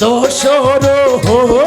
তাই সে